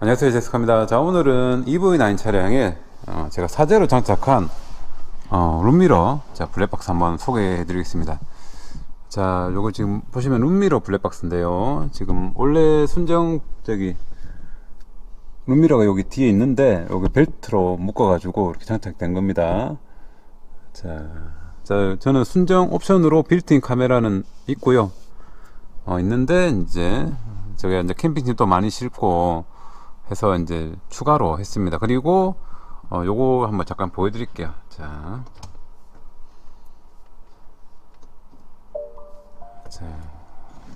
안녕하세요 제스카입니다. 자 오늘은 EV9 차량에 어, 제가 사제로 장착한 어, 룸미러 자 블랙박스 한번 소개해 드리겠습니다. 자 요거 지금 보시면 룸미러 블랙박스인데요. 지금 원래 순정 저기 룸미러가 여기 뒤에 있는데 여기 벨트로 묶어 가지고 이렇게 장착된 겁니다. 자, 자 저는 순정 옵션으로 빌트인 카메라는 있고요. 어, 있는데 이제 저기 이제 캠핑집도 많이 싣고 해서 이제 추가로 했습니다. 그리고 어, 요거 한번 잠깐 보여드릴게요. 자, 자,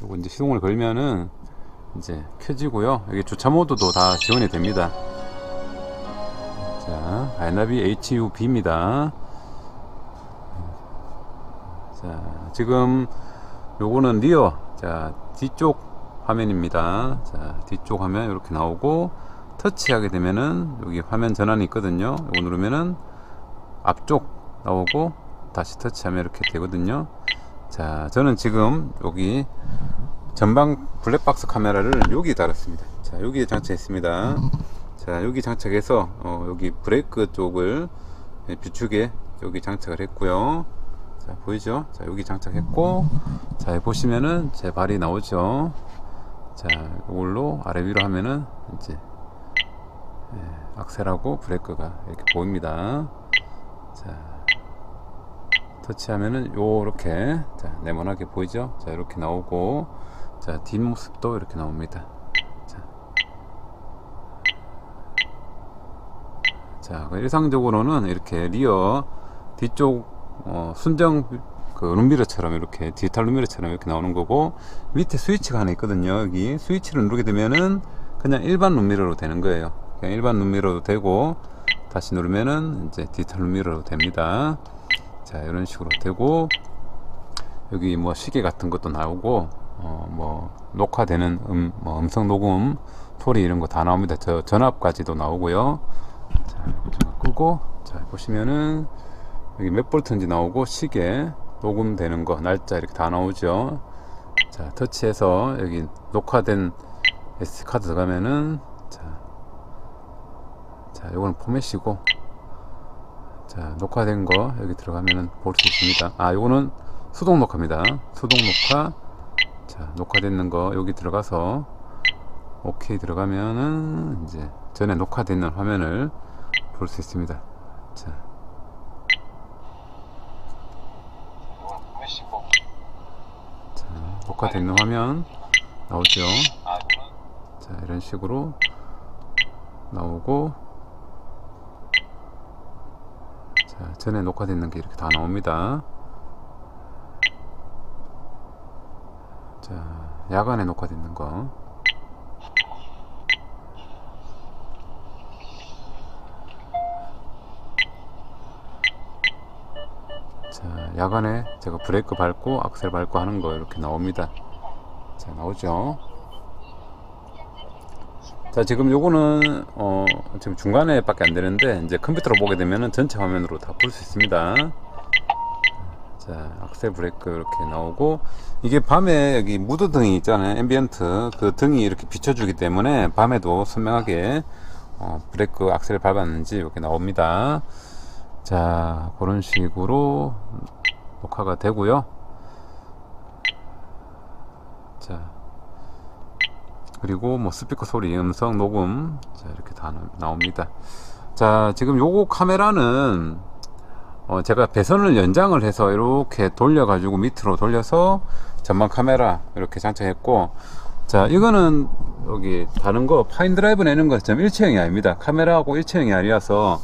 요거 이제 시동을 걸면은 이제 켜지고요. 여기 주차 모드도 다 지원이 됩니다. 자, 아이나비 HUV입니다. 자, 지금 요거는 리어, 자, 뒤쪽 화면입니다. 자, 뒤쪽 화면 이렇게 나오고 터치하게 되면은 여기 화면 전환이 있거든요. 이거 누르면은 앞쪽 나오고 다시 터치하면 이렇게 되거든요. 자, 저는 지금 여기 전방 블랙박스 카메라를 여기 달았습니다. 자, 여기에 장착했습니다. 자, 여기 장착해서 어, 여기 브레이크 쪽을 비추게 여기 장착을 했고요. 자, 보이죠? 자, 여기 장착했고 자, 보시면은 제 발이 나오죠. 자, 이걸로 아래 위로 하면은 이제 예, 악셀하고 브레이크가 이렇게 보입니다. 자, 터치하면은 요렇게 자, 네모나게 보이죠? 자, 이렇게 나오고 자, 뒷모습도 이렇게 나옵니다. 자, 자, 그 일상적으로는 이렇게 리어 뒤쪽 어, 순정 그 룸미러처럼 이렇게 디지털 룸미러처럼 이렇게 나오는 거고 밑에 스위치가 하나 있거든요 여기. 스위치를 누르게 되면은 그냥 일반 룸미러로 되는 거예요. 그냥 일반 룸미러로 되고 다시 누르면은 이제 디지털 룸미러로 됩니다. 자 이런 식으로 되고 여기 뭐 시계 같은 것도 나오고 어 뭐 녹화되는 음, 뭐 음성 녹음 소리 이런 거 다 나옵니다. 저 전압까지도 나오고요. 자 이거 좀 끄고 자 보시면은 여기 몇 볼트인지 나오고 시계 녹음되는 거 날짜 이렇게 다 나오죠? 자 터치해서 여기 녹화된 SD카드 들어가면은 자, 자 요거는 포맷이고 자 녹화된 거 여기 들어가면은 볼 수 있습니다. 아 요거는 수동 녹화입니다. 수동 녹화. 자 녹화되는 거 여기 들어가서 오케이 들어가면은 이제 전에 녹화되는 화면을 볼 수 있습니다. 자 자, 녹화되는 화면 나오죠. 자, 이런 식으로 나오고 자, 전에 녹화되는 게 이렇게 다 나옵니다. 자, 야간에 녹화되는 거. 자, 야간에 제가 브레이크 밟고 악셀 밟고 하는 거 이렇게 나옵니다. 자, 나오죠. 자, 지금 요거는 어, 지금 중간에 밖에 안 되는데 이제 컴퓨터로 보게 되면은 전체 화면으로 다 볼 수 있습니다. 자, 악셀 브레이크 이렇게 나오고 이게 밤에 여기 무드 등이 있잖아요. 앰비언트 그 등이 이렇게 비춰주기 때문에 밤에도 선명하게 어, 브레이크 악셀 밟았는지 이렇게 나옵니다. 자, 그런 식으로 녹화가 되고요. 자, 그리고 뭐 스피커 소리, 음성 녹음, 자, 이렇게 다 나- 나옵니다. 자, 지금 요거 카메라는 어, 제가 배선을 연장을 해서 이렇게 돌려 가지고 밑으로 돌려서 전방 카메라 이렇게 장착했고, 자, 이거는 여기 다른 거 파인 드라이브 내는 것점 일체형이 아닙니다. 카메라하고 일체형이 아니라서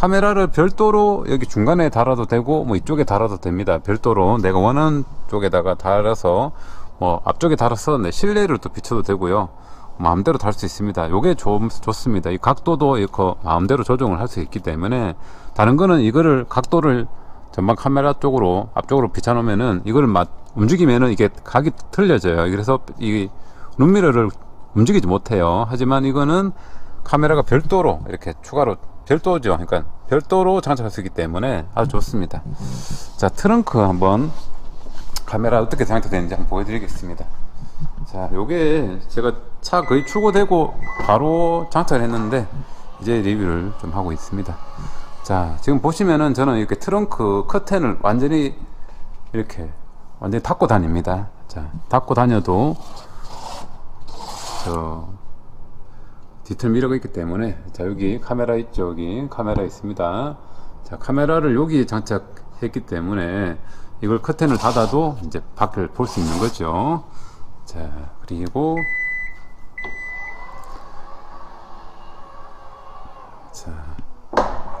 카메라를 별도로 여기 중간에 달아도 되고 뭐 이쪽에 달아도 됩니다. 별도로 내가 원하는 쪽에다가 달아서 뭐 앞쪽에 달아서 내 실내를 또 비춰도 되고요. 마음대로 달 수 있습니다. 요게 좀 좋습니다. 이 각도도 이거 마음대로 조정을 할 수 있기 때문에 다른 거는 이거를 각도를 전방 카메라 쪽으로 앞쪽으로 비춰 놓으면은 이거를 막 움직이면은 이게 각이 틀려져요. 그래서 이 룸미러를 움직이지 못해요. 하지만 이거는 카메라가 별도로 이렇게 추가로 별도죠. 그러니까 별도로 장착할 수 있기 때문에 아주 좋습니다. 자, 트렁크 한번 카메라 어떻게 장착되는지 한번 보여드리겠습니다. 자, 요게 제가 차 거의 출고되고 바로 장착을 했는데 이제 리뷰를 좀 하고 있습니다. 자, 지금 보시면은 저는 이렇게 트렁크 커튼을 완전히 이렇게 완전히 닫고 다닙니다. 자, 닫고 다녀도 저 디틀 미러가 있기 때문에 자, 여기 카메라. 여기 카메라 있습니다. 자, 카메라를 여기 장착했기 때문에 이걸 커튼을 닫아도 이제 밖을 볼 수 있는 거죠. 자, 그리고 자,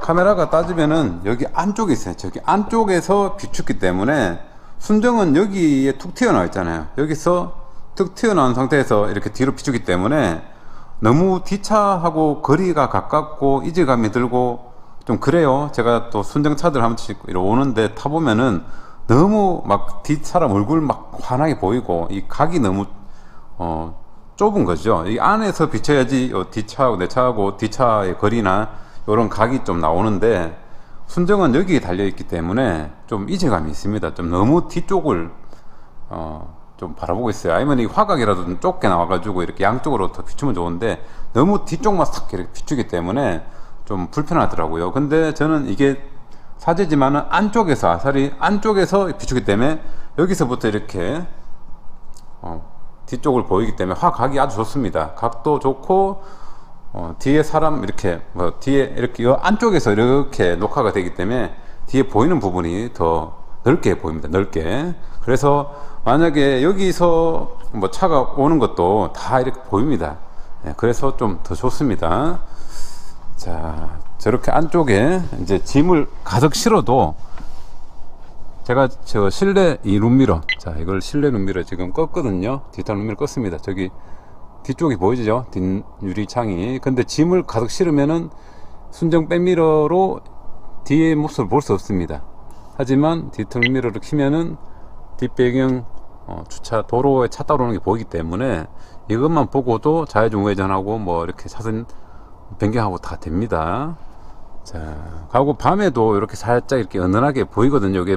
카메라가 따지면은 여기 안쪽에 있어요. 저기 안쪽에서 비추기 때문에 순정은 여기에 툭 튀어나와 있잖아요. 여기서 툭 튀어나온 상태에서 이렇게 뒤로 비추기 때문에 너무 뒤차하고 거리가 가깝고 이질감이 들고 좀 그래요. 제가 또 순정차들 한 번씩 오는데 타보면은 너무 막 뒷사람 얼굴 막 환하게 보이고 이 각이 너무 어 좁은 거죠. 이 안에서 비춰야지 요 뒷차하고 내 차하고 뒷차의 거리나 이런 각이 좀 나오는데 순정은 여기에 달려 있기 때문에 좀 이질감이 있습니다. 좀 너무 뒤쪽을 어 좀 바라보고 있어요. 아니면 이 화각이라도 좀 좁게 나와가지고 이렇게 양쪽으로 더 비추면 좋은데 너무 뒤쪽만 싹 이렇게 비추기 때문에 좀 불편하더라고요. 근데 저는 이게 사제지만은 안쪽에서 아사리 안쪽에서 비추기 때문에 여기서부터 이렇게 어, 뒤쪽을 보이기 때문에 화각이 아주 좋습니다. 각도 좋고 어, 뒤에 사람 이렇게 뭐 뒤에 이렇게 요 안쪽에서 이렇게 녹화가 되기 때문에 뒤에 보이는 부분이 더 넓게 보입니다. 넓게. 그래서 만약에 여기서 뭐 차가 오는 것도 다 이렇게 보입니다. 예, 그래서 좀 더 좋습니다. 자, 저렇게 안쪽에 이제 짐을 가득 실어도 제가 저 실내 이 룸미러, 자, 이걸 실내 룸미러 지금 껐거든요. 디지털 룸미러 껐습니다. 저기 뒤쪽이 보이죠? 뒷 유리창이. 근데 짐을 가득 실으면은 순정 백미러로 뒤의 모습을 볼 수 없습니다. 하지만 디지털 미러를 키면은 뒷배경 어, 주차 도로에 차 따라오는 게 보이기 때문에 이것만 보고도 좌회전 우회전하고 뭐 이렇게 사선 변경하고 다 됩니다. 자, 가고 밤에도 이렇게 살짝 이렇게 은은하게 보이거든요. 이게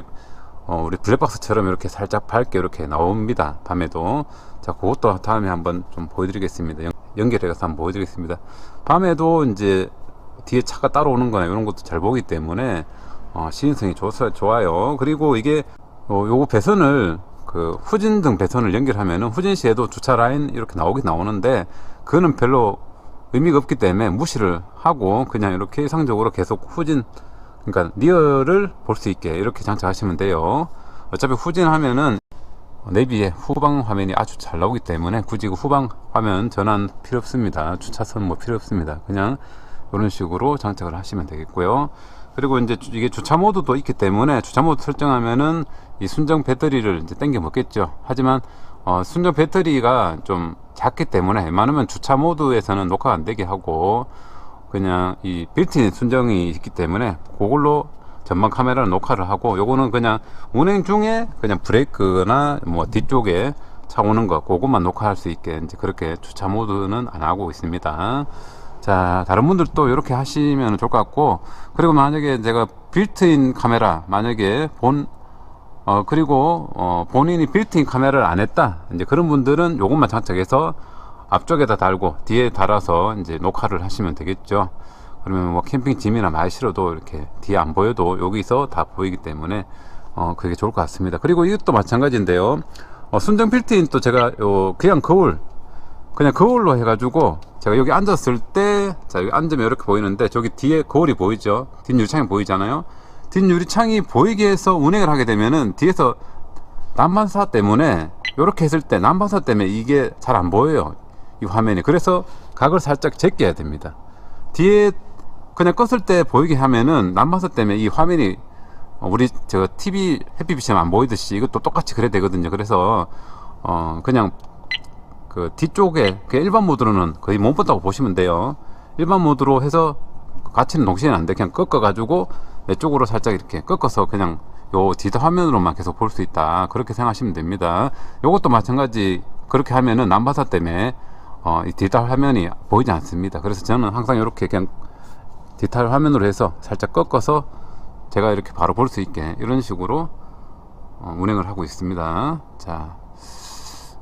어, 우리 블랙박스처럼 이렇게 살짝 밝게 이렇게 나옵니다. 밤에도. 자, 그것도 다음에 한번 좀 보여드리겠습니다. 연, 연결해서 한번 보여드리겠습니다. 밤에도 이제 뒤에 차가 따라오는 거나 이런 것도 잘 보기 때문에 어, 시인성이 좋, 좋아요. 그리고 이게 어, 요거 배선을 그 후진 등 배선을 연결하면은 후진 시에도 주차 라인 이렇게 나오긴 나오는데 그거는 별로 의미가 없기 때문에 무시를 하고 그냥 이렇게 일상적으로 계속 후진 그러니까 리어를 볼 수 있게 이렇게 장착하시면 돼요. 어차피 후진하면은 내비에 후방 화면이 아주 잘 나오기 때문에 굳이 그 후방 화면 전환 필요 없습니다. 주차선 뭐 필요 없습니다. 그냥 이런 식으로 장착을 하시면 되겠고요. 그리고 이제 주- 이게 주차 모드도 있기 때문에 주차 모드 설정하면은 이 순정 배터리를 이제 땡겨 먹겠죠. 하지만 어, 순정 배터리가 좀 작기 때문에 웬만하면 주차 모드에서는 녹화가 안 되게 하고 그냥 이 빌트인 순정이 있기 때문에 그걸로 전방 카메라를 녹화를 하고 요거는 그냥 운행 중에 그냥 브레이크나 뭐 뒤쪽에 차 오는 거 그것만 녹화할 수 있게 이제 그렇게 주차 모드는 안 하고 있습니다. 자 다른 분들도 이렇게 하시면 좋을 것 같고 그리고 만약에 제가 빌트인 카메라 만약에 본 어, 그리고, 어, 본인이 빌트인 카메라를 안 했다. 이제 그런 분들은 요것만 장착해서 앞쪽에다 달고 뒤에 달아서 이제 녹화를 하시면 되겠죠. 그러면 뭐 캠핑 짐이나 많이 실어도 이렇게 뒤에 안 보여도 여기서 다 보이기 때문에 어, 그게 좋을 것 같습니다. 그리고 이것도 마찬가지인데요. 어, 순정 빌트인 또 제가 요, 그냥 거울, 그냥 거울로 해가지고 제가 여기 앉았을 때, 자, 여기 앉으면 이렇게 보이는데 저기 뒤에 거울이 보이죠? 뒷유리창이 보이잖아요? 뒷유리창이 보이게 해서 운행을 하게 되면은 뒤에서 난방사 때문에 이렇게 했을 때 난방사 때문에 이게 잘 안 보여요. 이 화면이. 그래서 각을 살짝 제껴야 됩니다. 뒤에 그냥 껐을 때 보이게 하면은 난방사 때문에 이 화면이 우리 저 TV 햇빛이 안 보이듯이 이것도 똑같이 그래야 되거든요. 그래서 어 그냥 그 뒤쪽에 그 일반 모드로는 거의 못 본다고 보시면 돼요 일반 모드로 해서 같이는 동시에는 안 돼. 그냥 꺾어 가지고 내 쪽으로 살짝 이렇게 꺾어서 그냥 요 디지털 화면으로만 계속 볼 수 있다. 그렇게 생각하시면 됩니다. 요것도 마찬가지 그렇게 하면은 난바사 때문에 어, 이 디지털 화면이 보이지 않습니다. 그래서 저는 항상 이렇게 그냥 디지털 화면으로 해서 살짝 꺾어서 제가 이렇게 바로 볼 수 있게 이런 식으로 어, 운행을 하고 있습니다. 자,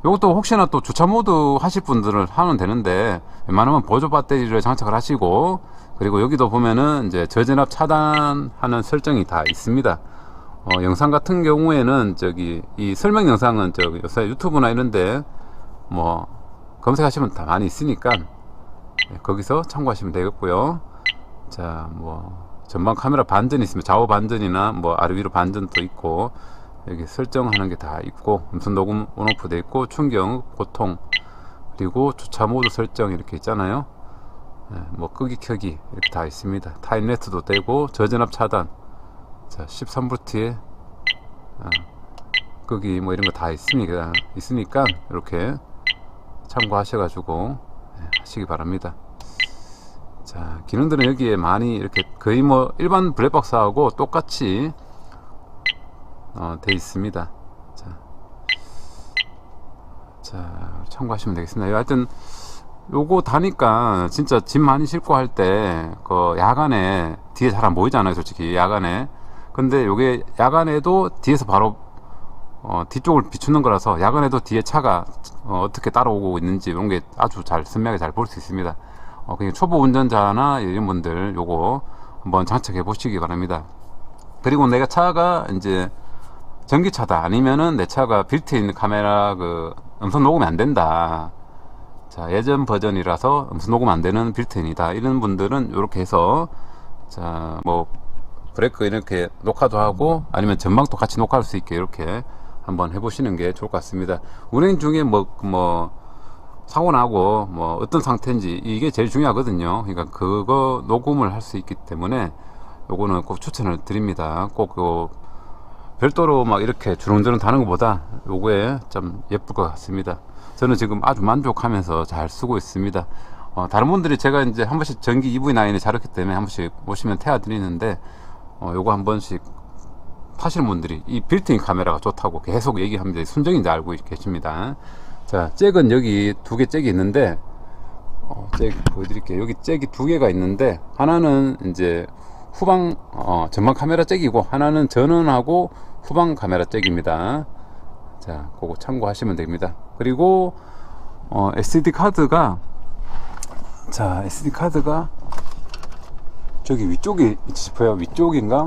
요것도 혹시나 또 주차 모드 하실 분들은 하면 되는데 웬만하면 보조 배터리를 장착을 하시고 그리고 여기도 보면은 이제 저전압 차단하는 설정이 다 있습니다. 어, 영상 같은 경우에는 저기 이 설명 영상은 저기 요새 유튜브나 이런데 뭐 검색하시면 다 많이 있으니까 네, 거기서 참고하시면 되겠고요. 자, 뭐 전방 카메라 반전 있으면 좌우 반전이나 뭐 아래 위로 반전도 있고 여기 설정하는 게 다 있고 음성 녹음 온오프 돼 있고 충격, 고통 그리고 주차 모드 설정 이렇게 있잖아요. 네, 뭐 끄기 켜기 이렇게 다 있습니다. 타임레트도 되고 저전압 차단 자 13V에 어, 끄기 뭐 이런 거 다 있으니까 있으니까 이렇게 참고하셔 가지고 네, 하시기 바랍니다. 자 기능들은 여기에 많이 이렇게 거의 뭐 일반 블랙박스하고 똑같이 어, 돼 있습니다. 자, 자 참고하시면 되겠습니다. 하여튼 요거 다니까 진짜 짐 많이 싣고 할 때 그 야간에 뒤에 잘 안 보이잖아요, 솔직히 야간에. 근데 요게 야간에도 뒤에서 바로 어, 뒤쪽을 비추는 거라서 야간에도 뒤에 차가 어, 떻게 따라오고 있는지 이런 게 아주 잘 선명하게 잘 볼 수 있습니다. 어, 그냥 초보 운전자나 이런 분들 요거 한번 장착해 보시기 바랍니다. 그리고 내가 차가 이제 전기차다 아니면은 내 차가 빌트인 카메라 그 음성 녹음이 안 된다. 자 예전 버전이라서 음성 녹음 안 되는 빌트인이다. 이런 분들은 이렇게 해서 자 뭐 브레이크 이렇게 녹화도 하고 아니면 전방도 같이 녹화할 수 있게 이렇게 한번 해보시는 게 좋을 것 같습니다. 운행 중에 뭐, 뭐, 사고 나고 뭐 어떤 상태인지 이게 제일 중요하거든요. 그러니까 그거 녹음을 할 수 있기 때문에 요거는 꼭 추천을 드립니다. 꼭 요, 별도로 막 이렇게 주렁주렁 다는 것보다 요거에 좀 예쁠 것 같습니다. 저는 지금 아주 만족하면서 잘 쓰고 있습니다. 어, 다른 분들이 제가 이제 한 번씩 전기 EV9에 자랐기 때문에 한 번씩 오시면 태워 드리는데 어, 요거 한 번씩 타시는 분들이 이 빌트인 카메라가 좋다고 계속 얘기합니다. 순정인지 알고 계십니다. 자, 잭은 여기 두 개 잭이 있는데, 어, 잭 보여드릴게요. 여기 잭이 두 개가 있는데, 하나는 이제 후방, 어, 전방 카메라 잭이고, 하나는 전원하고 후방 카메라 잭입니다. 자, 그거 참고하시면 됩니다. 그리고, 어, SD 카드가, 자, SD 카드가 저기 위쪽에 싶어요. 위쪽인가?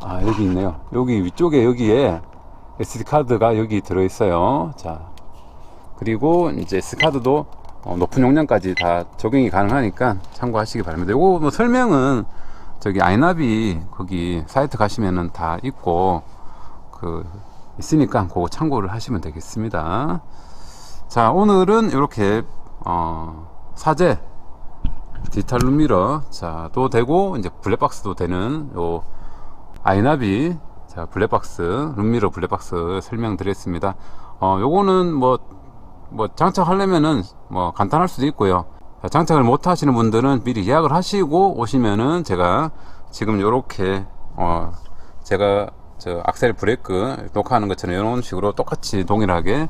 아, 여기 있네요. 여기 위쪽에 여기에 SD 카드가 여기 들어 있어요. 자. 그리고 이제 SD 카드도 어, 높은 용량까지 다 적용이 가능하니까 참고하시기 바랍니다. 요거 뭐 설명은 저기 아이나비 거기 사이트 가시면은 다 있고 그 있으니까 그거 참고를 하시면 되겠습니다. 자, 오늘은 이렇게 어, 사제 디지털 룸미러 자도 되고 이제 블랙박스도 되는 요 아이나비 자 블랙박스 룸미러 블랙박스 설명드렸습니다 어 요거는 뭐뭐 장착하려면은 뭐 간단할 수도 있고요 자, 장착을 못 하시는 분들은 미리 예약을 하시고 오시면은 제가 지금 요렇게 어 제가 저 악셀 브레이크 녹화하는 것처럼 이런 식으로 똑같이 동일하게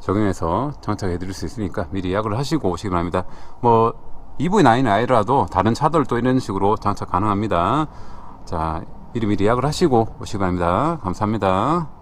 적용해서 장착해 드릴 수 있으니까 미리 예약을 하시고 오시기 바랍니다. 뭐 EV9이 아니라도 다른 차들도 이런 식으로 장착 가능합니다. 자 미리 미리 예약을 하시고 오시기 바랍니다. 감사합니다